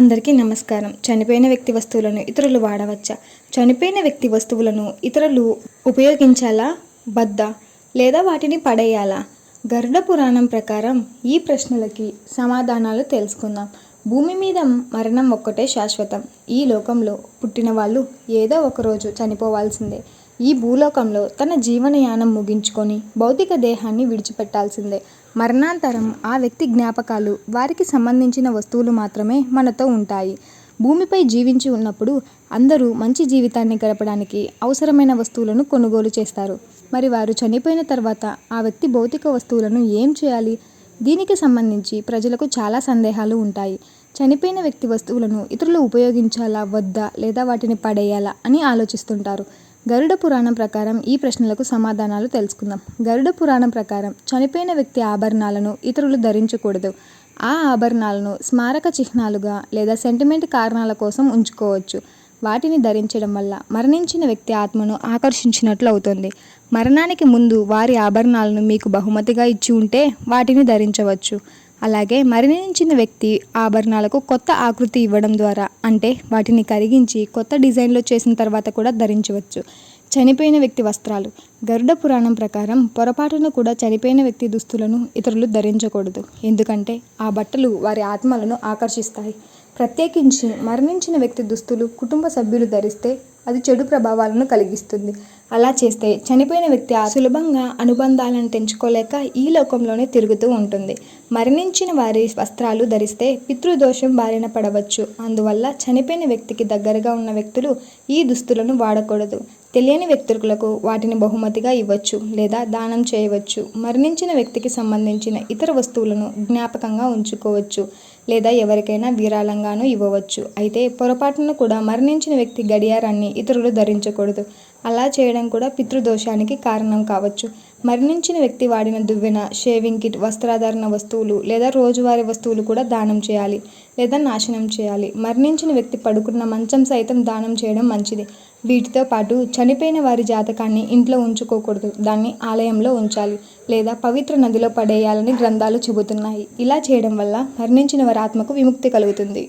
అందరికీ నమస్కారం. చనిపోయిన వ్యక్తి వస్తువులను ఇతరులు వాడవచ్చా? చనిపోయిన వ్యక్తి వస్తువులను ఇతరులు ఉపయోగించాలా? బద్దా? లేదా వాటిని పడేయాలా? గరుడ పురాణం ప్రకారం ఈ ప్రశ్నలకి సమాధానాలు తెలుసుకుందాం. భూమి మీద మరణం ఒక్కటే శాశ్వతం. ఈ లోకంలో పుట్టిన వాళ్ళు ఏదో ఒకరోజు చనిపోవాల్సిందే. ఈ భూలోకంలో తన జీవనయానం ముగించుకొని భౌతిక దేహాన్ని విడిచిపెట్టాల్సిందే. మరణాంతరం ఆ వ్యక్తి జ్ఞాపకాలు వారికి సంబంధించిన వస్తువులు మాత్రమే మనతో ఉంటాయి. భూమిపై జీవించి ఉన్నప్పుడు అందరూ మంచి జీవితాన్ని గడపడానికి అవసరమైన వస్తువులను కొనుగోలు చేస్తారు. మరి వారు చనిపోయిన తర్వాత ఆ వ్యక్తి భౌతిక వస్తువులను ఏం చేయాలి? దీనికి సంబంధించి ప్రజలకు చాలా సందేహాలు ఉంటాయి. చనిపోయిన వ్యక్తి వస్తువులను ఇతరులు ఉపయోగించాలా వద్దా లేదా వాటిని పడేయాలా అని ఆలోచిస్తుంటారు. గరుడ పురాణం ప్రకారం ఈ ప్రశ్నలకు సమాధానాలు తెలుసుకుందాం. గరుడ పురాణం ప్రకారం చనిపోయిన వ్యక్తి ఆభరణాలను ఇతరులు ధరించకూడదు. ఆ ఆభరణాలను స్మారక చిహ్నాలుగా లేదా సెంటిమెంట్ కారణాల కోసం ఉంచుకోవచ్చు. వాటిని ధరించడం వల్ల మరణించిన వ్యక్తి ఆత్మను ఆకర్షించినట్లు అవుతుంది. మరణానికి ముందు వారి ఆభరణాలను మీకు బహుమతిగా ఇచ్చి ఉంటే వాటిని ధరించవచ్చు. అలాగే మరణించిన వ్యక్తి ఆభరణాలకు కొత్త ఆకృతి ఇవ్వడం ద్వారా అంటే వాటిని కరిగించి కొత్త డిజైన్లో చేసిన తర్వాత కూడా ధరించవచ్చు. చనిపోయిన వ్యక్తి వస్త్రాలు. గరుడ పురాణం ప్రకారం పొరపాటున కూడా చనిపోయిన వ్యక్తి దుస్తులను ఇతరులు ధరించకూడదు. ఎందుకంటే ఆ బట్టలు వారి ఆత్మలను ఆకర్షిస్తాయి. ప్రత్యేకించి మరణించిన వ్యక్తి దుస్తులు కుటుంబ సభ్యులు ధరిస్తే అది చెడు ప్రభావాలను కలిగిస్తుంది. అలా చేస్తే చనిపోయిన వ్యక్తి సులభంగా అనుబంధాలను తెంచుకోలేక ఈ లోకంలోనే తిరుగుతూ ఉంటుంది. మరణించిన వారి వస్త్రాలు ధరిస్తే పితృదోషం బారిన పడవచ్చు. అందువల్ల చనిపోయిన వ్యక్తికి దగ్గరగా ఉన్న వ్యక్తులు ఈ దుస్తులను వాడకూడదు. తెలియని వ్యక్తులకు వాటిని బహుమతిగా ఇవ్వచ్చు లేదా దానం చేయవచ్చు మరణించిన వ్యక్తికి సంబంధించిన ఇతర వస్తువులను జ్ఞాపకంగా ఉంచుకోవచ్చు లేదా ఎవరికైనా విరాళంగాను ఇవ్వవచ్చు. అయితే పొరపాటున కూడా మరణించిన వ్యక్తి గడియారాన్ని ఇతరులు ధరించకూడదు. అలా చేయడం కూడా పితృదోషానికి కారణం కావచ్చు. మరణించిన వ్యక్తి వాడిన దువ్వెన షేవింగ్ కిట్ వస్త్రాధారణ వస్తువులు లేదా రోజువారీ వస్తువులు కూడా దానం చేయాలి లేదా నాశనం చేయాలి. మరణించిన వ్యక్తి పడుకున్న మంచం సైతం దానం చేయడం మంచిది. వీటితో పాటు చనిపోయిన వారి జాతకాన్ని ఇంట్లో ఉంచుకోకూడదు. దాన్ని ఆలయంలో ఉంచాలి లేదా పవిత్ర నదిలో పడేయాలని గ్రంథాలు చెబుతున్నాయి. ఇలా చేయడం వల్ల మరణించిన వారి ఆత్మకు విముక్తి కలుగుతుంది.